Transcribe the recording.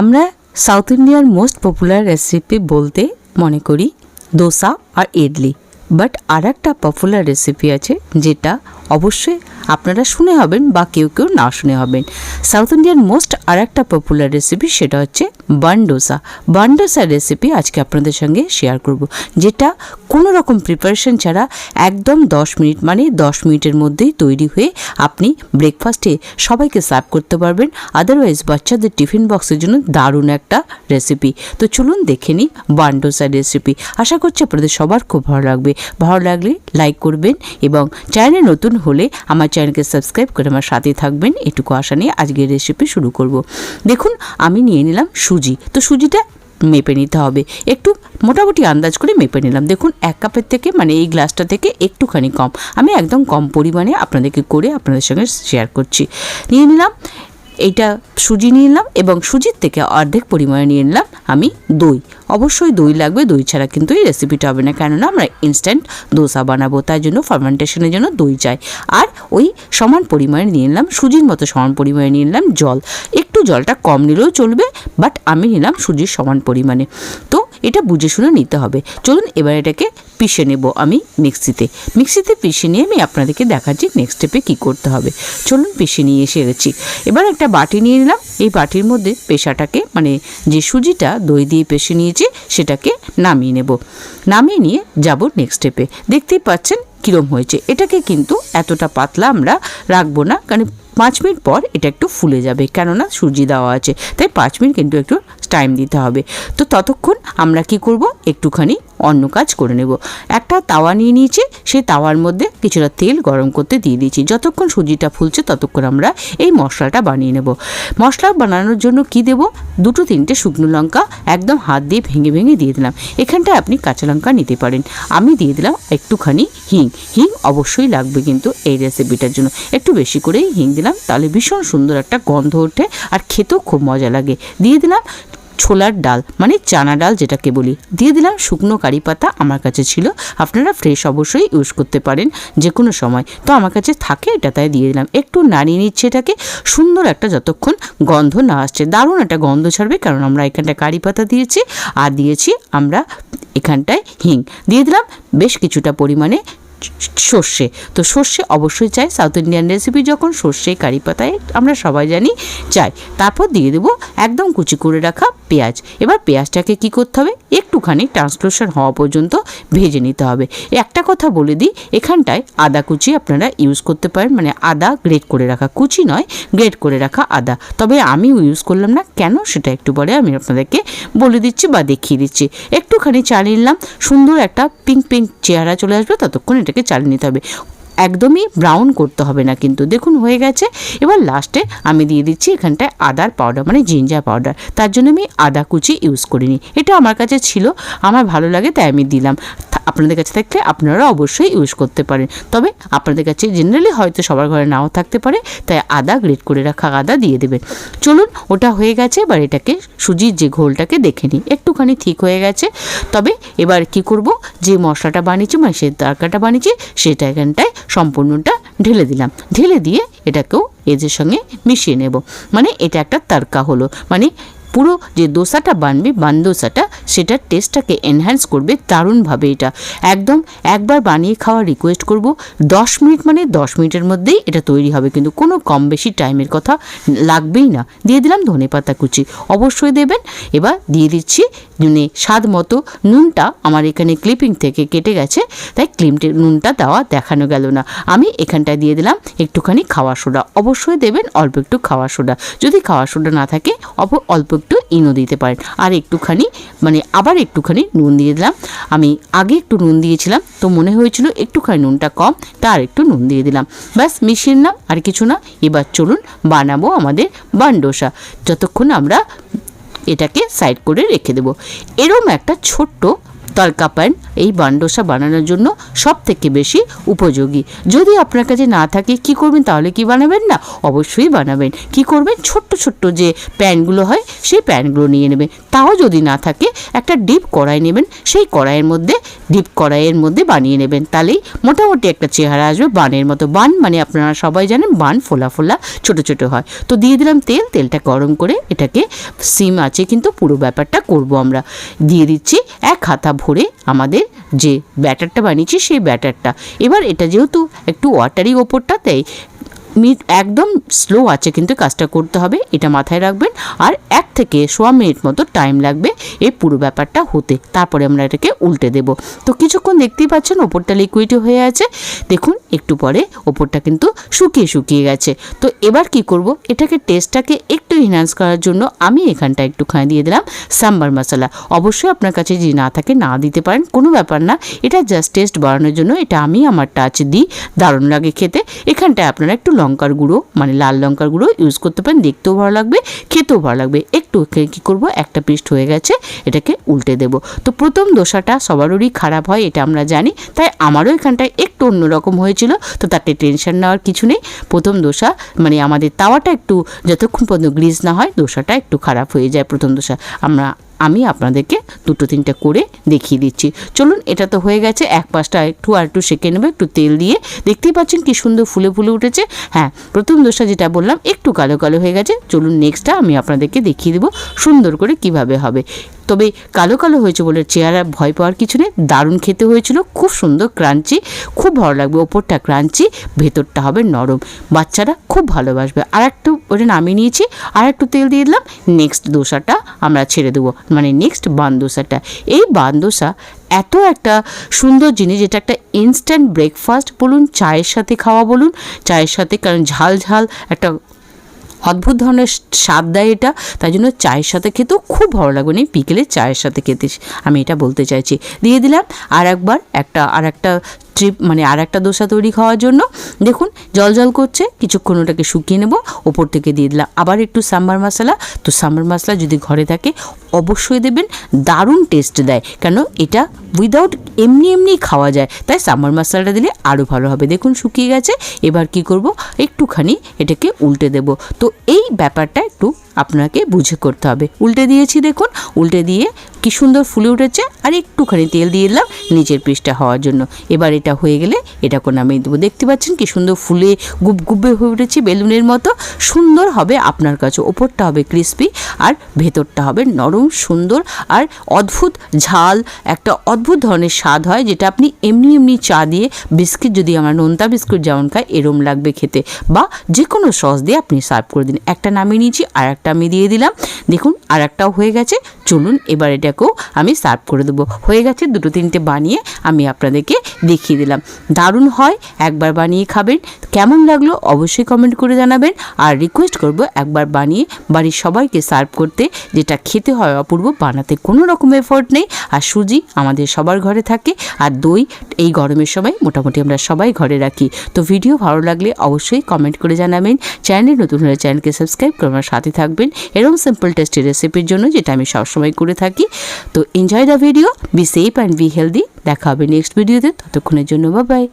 আমরা সাউথ ইন্ডিয়ার most popular recipe বলতে মনে করি দোসা আর ইডলি। বাট আর একটা পপুলার রেসিপি আছে যেটা অবশ্যই আপনারা শুনে হবেন বা কেউ কেউ না শুনে হবেন। সাউথ ইন্ডিয়ার মোস্ট আর একটা পপুলার রেসিপি সেটা হচ্ছে বান ডোসা বান ডোসার রেসিপি আজকে আপনাদের সঙ্গে শেয়ার করব, যেটা কোনো রকম প্রিপারেশন ছাড়া একদম দশ মিনিট মানে দশ মিনিটের মধ্যেই তৈরি হয়ে আপনি ব্রেকফাস্টে সবাইকে সার্ভ করতে পারবেন। আদারওয়াইজ বাচ্চাদের টিফিন বক্সের জন্য দারুণ একটা রেসিপি তো চলুন দেখে নিই বান ডোসার রেসিপি আশা করছি আপনাদের সবার খুব ভালো লাগবে। ভালো লাগলে লাইক করবেন এবং চ্যানেলে নতুন হলে আমার চ্যানেলকে সাবস্ক্রাইব করে আমার সাথে থাকবেন। এটুকু আশা নিয়ে আজকের রেসিপি শুরু করব। দেখুন, আমি নিয়ে নিলাম সুজি। তো সুজিটা মেপে নিতে হবে। একটু মোটামুটি আন্দাজ করে মেপে নিলাম। দেখুন, এক কাপের থেকে মানে এই গ্লাসটা থেকে একটুখানি কম। আমি একদম কম পরিমাণে আপনাদেরকে করে আপনাদের সঙ্গে শেয়ার করছি। নিয়ে নিলাম, এইটা সুজি নিয়ে নিলাম এবং সুজির থেকে অর্ধেক পরিমাণে নিয়ে নিলাম আমি দই। অবশ্যই দই লাগবে, দই ছাড়া কিন্তু এই রেসিপিটা হবে না। কেননা আমরা ইনস্ট্যান্ট দোসা বানাবো, তাই জন্য ফার্মেন্টেশনের জন্য দই চাই। আর ওই সমান পরিমাণে নিয়ে নিলাম, সুজির মতো সমান পরিমাণে নিয়ে নিলাম জল। একটু জলটা কম নিলেও চলবে বাট আমি নিলাম সুজির সমান পরিমাণে। তো এটা বুঝে শুনে নিতে হবে। চলুন এবার এটাকে পিষে নেব আমি মিক্সিতে। মিক্সিতে পিষে নিয়ে আমি আপনাদেরকে দেখাচ্ছি নেক্সট স্টেপে কী করতে হবে। চলুন পিষে নিয়ে এসে গেছি। এবার একটা বাটি নিয়ে নিলাম। এই বাটির মধ্যে পেশাটাকে মানে যে সুজিটা দই দিয়ে পেশে নিয়েছি, সেটাকে নামিয়ে নেব। নামিয়ে নিয়ে যাব নেক্সট স্টেপে দেখতেই পাচ্ছেন কীরম হয়েছে। এটাকে কিন্তু এতটা পাতলা আমরা রাখব না, কারণ পাঁচ মিনিট পর এটা একটু ফুলে যাবে। কেননা সুজি দেওয়া আছে, তাই পাঁচ মিনিট কিন্তু একটু টাইম দিতে হবে। তো ততক্ষণ আমরা কি করব? একটুখানি অন্য কাজ করে নেব। একটা তাওয়া নিয়ে নিয়েছি, সেই তাওয়ার মধ্যে কিছুটা তেল গরম করতে দিয়ে দিয়েছি। যতক্ষণ সুজিটা ফুলছে ততক্ষণ আমরা এই মশলাটা বানিয়ে নেব। মশলা বানানোর জন্য কি দেব? দুটো তিনটে শুকনো লঙ্কা একদম হাত দিয়ে ভেঙে ভেঙে দিয়ে দিলাম। এখানটায় আপনি কাঁচা লঙ্কা নিতে পারেন। আমি দিয়ে দিলাম একটুখানি হিং। হিং অবশ্যই লাগবে কিন্তু এই রেসিপিটার জন্য। একটু বেশি করেই হিং দিলাম। তাহলে ভীষণ সুন্দর একটা গন্ধ ওঠে আর খেতেও খুব মজা লাগে। দিয়ে দিলাম ছোলার ডাল মানে চানা ডাল যেটাকে বলি। দিয়ে দিলাম শুকনো কারি পাতা আমার কাছে ছিল, আপনারা ফ্রেশ অবশ্যই ইউজ করতে পারেন যে কোনো সময়। তো আমার কাছে থাকে এটা, তাই দিয়ে দিলাম। একটু নাড়িয়ে নিচ্ছে এটাকে, সুন্দর একটা যতক্ষণ গন্ধ না আসছে। দারুণ একটা গন্ধ ছাড়বে, কারণ আমরা এখানটায় কারি পাতা দিয়েছি আর দিয়েছি আমরা এখানটায় হিং। দিয়ে দিলাম বেশ কিছুটা পরিমাণে সর্ষে। তো সর্ষে অবশ্যই চাই। সাউথ ইন্ডিয়ান রেসিপি যখন সর্ষে, কারি পাতায় আমরা সবাই জানি চাই। তারপর দিয়ে দেবো একদম কুচি করে রাখা পেঁয়াজ। এবার পেঁয়াজটাকে কি করতে হবে? একটুখানি ট্রান্সলোশন হওয়া পর্যন্ত ভেজে নিতে হবে। একটা কথা বলে দিই, এখানটায় আদা কুচি আপনারা ইউজ করতে পারেন। মানে আদা গ্রেট করে রাখা। কুচি নয় গ্রেট করে রাখা আদা। তবে আমি ইউজ করলাম না। কেন? সেটা একটু পরে আমি আপনাদেরকে বলে দিচ্ছি বা দেখিয়ে দিচ্ছি। একটুখানি চালিয়ে নিলাম। সুন্দর একটা পিঙ্ক পিঙ্ক চেহারা চলে আসবে। ততক্ষণ এটাকে চালিয়ে নিতে হবে। একদমই ব্রাউন করতে হবে না কিন্তু। দেখুন, হয়ে গেছে। এবার লাস্টে আমি দিয়ে দিচ্ছি এখানটায় আদার পাউডার মানে জিঞ্জার পাউডার তার জন্য আমি আদা কুচি ইউজ করিনি। এটা আমার কাছে ছিল, আমার ভালো লাগে তাই আমি দিলাম। আপনাদের কাছে থাকলে আপনারা অবশ্যই ইউজ করতে পারেন। তবে আপনাদের কাছে জেনারেলি হয়তো সবার ঘরে নাও থাকতে পারে, তাই আদা গ্রেট করে রাখা আদা দিয়ে দেবেন। চলুন, ওটা হয়ে গেছে, এবার এটাকে সুজির যে ঘোলটাকে দেখে নিই। একটুখানি ঠিক হয়ে গেছে। তবে এবার কি করব? যে মশলাটা বানিয়েছি মানে সেই তরকাটা বানিয়েছি, সেটা এখানটায় সম্পূর্ণটা ঢেলে দিলাম। ঢেলে দিয়ে এটাকেও এজের সঙ্গে মিশিয়ে নেব। মানে এটা একটা তারকা হলো। মানে পুরো যে দোসাটা বানবে, বান দোসাটা, সেটার টেস্টটাকে এনহ্যান্স করবে দারুণভাবে এটা। একদম একবার বানিয়ে খাওয়ার রিকোয়েস্ট করব। দশ মিনিট মানে দশ মিনিটের মধ্যেই এটা তৈরি হবে। কিন্তু কোনো কম বেশি টাইমের কথা লাগবেই না। দিয়ে দিলাম ধনে পাতা কুচি। অবশ্যই দেবেন। এবার দিয়ে দিচ্ছি নুনে স্বাদ মতো নুনটা। আমার এখানে ক্লিপিং থেকে কেটে গেছে, তাই ক্লিমটে নুনটা দেওয়া দেখানো গেল না। আমি এখানটায় দিয়ে দিলাম একটুখানি খাওয়া সোডা। অবশ্যই দেবেন অল্প একটু খাওয়া সোডা। যদি খাওয়া সোডা না থাকে অল্প একটু ইনো দিতে পারেন। আর একটুখানি মানে আবার একটুখানি নুন দিয়ে দিলাম। আমি আগে একটু নুন দিয়েছিলাম, তো মনে হয়েছিল একটুখানি নুনটা কম, তার একটু নুন দিয়ে দিলাম। ব্যাস, মিশিয়ে নাম আর কিছু না। এবার চলুন, বানাবো আমাদের বান্ডোসা যতক্ষণ আমরা এটাকে সাইড করে রেখে দেবো। এরম একটা ছোট্ট তলকা প্যান এই বানডোসা বানানোর জন্য সব থেকে বেশি উপযোগী। যদি আপনার কাছে না থাকে, কি করবেন? তাহলে কি বানাবেন না? অবশ্যই বানাবেন। কি করবেন? ছোট্ট ছোট্ট যে প্যানগুলো হয়, সেই প্যানগুলো নিয়ে নেবেন। তাও যদি না থাকে, একটা ডিপ কড়াই নেবেন। সেই কড়াইয়ের মধ্যে, ডিপ কড়াইয়ের মধ্যে বানিয়ে নেবেন। তাহলেই মোটামুটি একটা চেহারা আসবে, বানের মতো বান। মানে আপনারা সবাই জানেন, বান ফোলা ফোলা, ছোট ছোট হয়। তো দিয়ে দিলাম তেল। তেলটা গরম করে এটাকে, সিম আছে কিন্তু পুরো ব্যাপারটা করব আমরা। দিয়ে দিচ্ছি এক হাতা ভরে আমাদের যে ব্যাটারটা বানিয়েছি সেই ব্যাটারটা। এবার এটা যেহেতু একটু ওয়াটারি ওপরটা মিনিট একদম স্লো আছে কিন্তু কাজটা করতে হবে, এটা মাথায় রাখবেন। আর এক থেকে সোয়া মিনিট মতো টাইম লাগবে এই পুরো ব্যাপারটা হতে। তারপরে আমরা এটাকে উল্টে দেব। তো কিছুক্ষণ দেখতেই পাচ্ছেন ওপরটা লিকুইড হয়ে আছে। দেখুন, একটু পরে ওপরটা কিন্তু শুকিয়ে শুকিয়ে গেছে। তো এবার কি করব? এটাকে টেস্টটাকে একটু ইনহ্যান্স করার জন্য আমি এখানটা একটুখানি দিয়ে দিলাম সাম্বার মশলা অবশ্যই আপনার কাছে যদি না থাকে, না দিতে পারেন, কোনো ব্যাপার না। এটা জাস্ট টেস্ট বাড়ানোর জন্য এটা আমি আমার টাচ দিই। দারুণ লাগে খেতে। এখানটায় আপনারা একটু লঙ্কার গুঁড়ো মানে লাল লঙ্কার গুঁড়ো ইউজ করতে পারেন, দেখতেও ভালো লাগবে, খেতেও ভালো লাগবে। একটু কী করব? একটা পিস্ট হয়ে গেছে, এটাকে উল্টে দেব। তো প্রথম দোসাটা সবারই খারাপ হয়, এটা আমরা জানি, তাই আমারও এখানটায় একটু অন্যরকম হয়েছিল, তো তাতে টেনশন নেওয়ার কিছু নেই। প্রথম দোসা মানে আমাদের তাওয়াটা একটু যতক্ষণ পর্যন্ত গ্রিজ না হয়, দোসাটা একটু খারাপ হয়ে যায় প্রথম দোসা। আমরা আমি আপনাদেরকে দুটো তিনটে করে দেখিয়ে দিচ্ছি। চলুন, এটা তো হয়ে গেছে, এক পাশটা একটু আর একটু সেঁকে নেবে, একটু তেল দিয়ে। দেখতেই পাচ্ছেন কি সুন্দর ফুলে ফুলে উঠেছে। হ্যাঁ প্রথম দোষটা যেটা বললাম, একটু কালো কালো হয়ে গেছে। চলুন নেক্সটটা আমি আপনাদেরকে দেখিয়ে দেবো সুন্দর করে কীভাবে হবে। তবে কালো কালো হয়েছে বলে চেহারা ভয় পাওয়ার কিছু নেই। দারুণ খেতে হয়েছিল, খুব সুন্দর ক্রাঞ্চি, খুব ভালো লাগবে, ওপরটা ক্রাঞ্চি, ভেতরটা হবে নরম। বাচ্চারা খুব ভালোবাসবে। আর একটু ওটা নামিয়ে নিয়েছি আর একটু তেল দিয়ে দিলাম নেক্সট দোসাটা আমরা ছেড়ে দেবো। মানে নেক্সট বান দোসাটা। এই বান দোসা এত একটা সুন্দর জিনিস এটা একটা ইনস্ট্যান্ট ব্রেকফাস্ট বলুন চায়ের সাথে খাওয়া বলুন, চায়ের সাথে কারণ ঝাল ঝাল একটা অদ্ভুত ধরনের স্বাদ দেয় এটা, তাই জন্য চায়ের সাথে খেতেও খুব ভালো লাগবে। না বিকেলে চায়ের সাথে খেতে আমি এটা বলতে চাইছি। দিয়ে দিলাম আর একবার একটা আর একটা ট্রিপ মানে আর একটা দোসা তৈরি খাওয়ার জন্য। দেখুন, জল জল করছে, কিছুক্ষণ ওটাকে শুকিয়ে নেব, ওপর থেকে দিয়ে দিলাম। আবার একটু সাম্বার মশলা। তো সাম্বার মশলা যদি ঘরে থাকে, অবশ্যই দেবেন, দারুণ টেস্ট দেয়। কেন, এটা উইদাউট এমনি এমনি খাওয়া যায়। তাই সাম্বার মশলাটা দিলে আরও ভালো হবে। দেখুন, শুকিয়ে গেছে। এবার কি করব? একটুখানি এটাকে উল্টে দেব। তো এই ব্যাপারটা একটু আপনাকে বুঝে করতে হবে। উল্টে দিয়েছি দেখুন, উল্টে দিয়ে কি সুন্দর ফুলে উঠেছে, আর একটুখানি তেল দিয়ে দিলাম নিচের পিসটা হওয়ার জন্য। এবার এটা হয়ে গেলে এটা কোনো আমি দেবো। দেখতে পাচ্ছেন কি সুন্দর ফুলে গুবগুবে হয়ে উঠেছে বেলুনের মতো। সুন্দর হবে আপনার কাছে, ওপরটা হবে ক্রিস্পি আর ভেতরটা হবে নরম, সুন্দর আর অদ্ভুত ঝাল, একটা অদ্ভুত ধরনের স্বাদ হয়, যেটা আপনি এমনি এমনি চা দিয়ে বিস্কিট, যদি আমরা নোনতা বিস্কুট যেমন খাই এরম লাগবে খেতে। বা যে কোনো সস দিয়ে আপনি সার্ভ করে দিন। একটা নামিয়ে নিয়েছি আর একটা আমি দিয়ে দিলাম। দেখুন আর একটাও হয়ে গেছে। চলুন, এবার এটাকেও আমি সার্ভ করে দেবো। হয়ে গেছে, দুটো তিনটে বানিয়ে আমি আপনাদেরকে দেখিয়ে দিলাম। দারুণ হয়, একবার বানিয়ে খাবেন। কেমন লাগল অবশ্যই কমেন্ট করে জানাবেন। আর রিকোয়েস্ট করব একবার বানিয়ে বাড়ির সবাইকে সার্ভ করতে, যেটা খেতে হয় অপূর্ব, বানাতে কোনো রকম এফোর্ট নেই। আর সুজি আমাদের সবার ঘরে থাকে, আর দই এই গরমের সময় মোটামুটি আমরা সবাই ঘরে রাখি। তো ভিডিও ভালো লাগলে অবশ্যই কমেন্ট করে জানাবেন। চ্যানেল নতুন হলে চ্যানেলকে সাবস্ক্রাইব করে আমার সাথে থাকবেন। এরকম সিম্পল টেস্টি রেসিপির জন্য যেটা আমি সবসময় করে থাকি। তো enjoy the video be safe and be healthy দেখা হবে নেক্সট ভিডিওতে ততক্ষণের জন্য বাই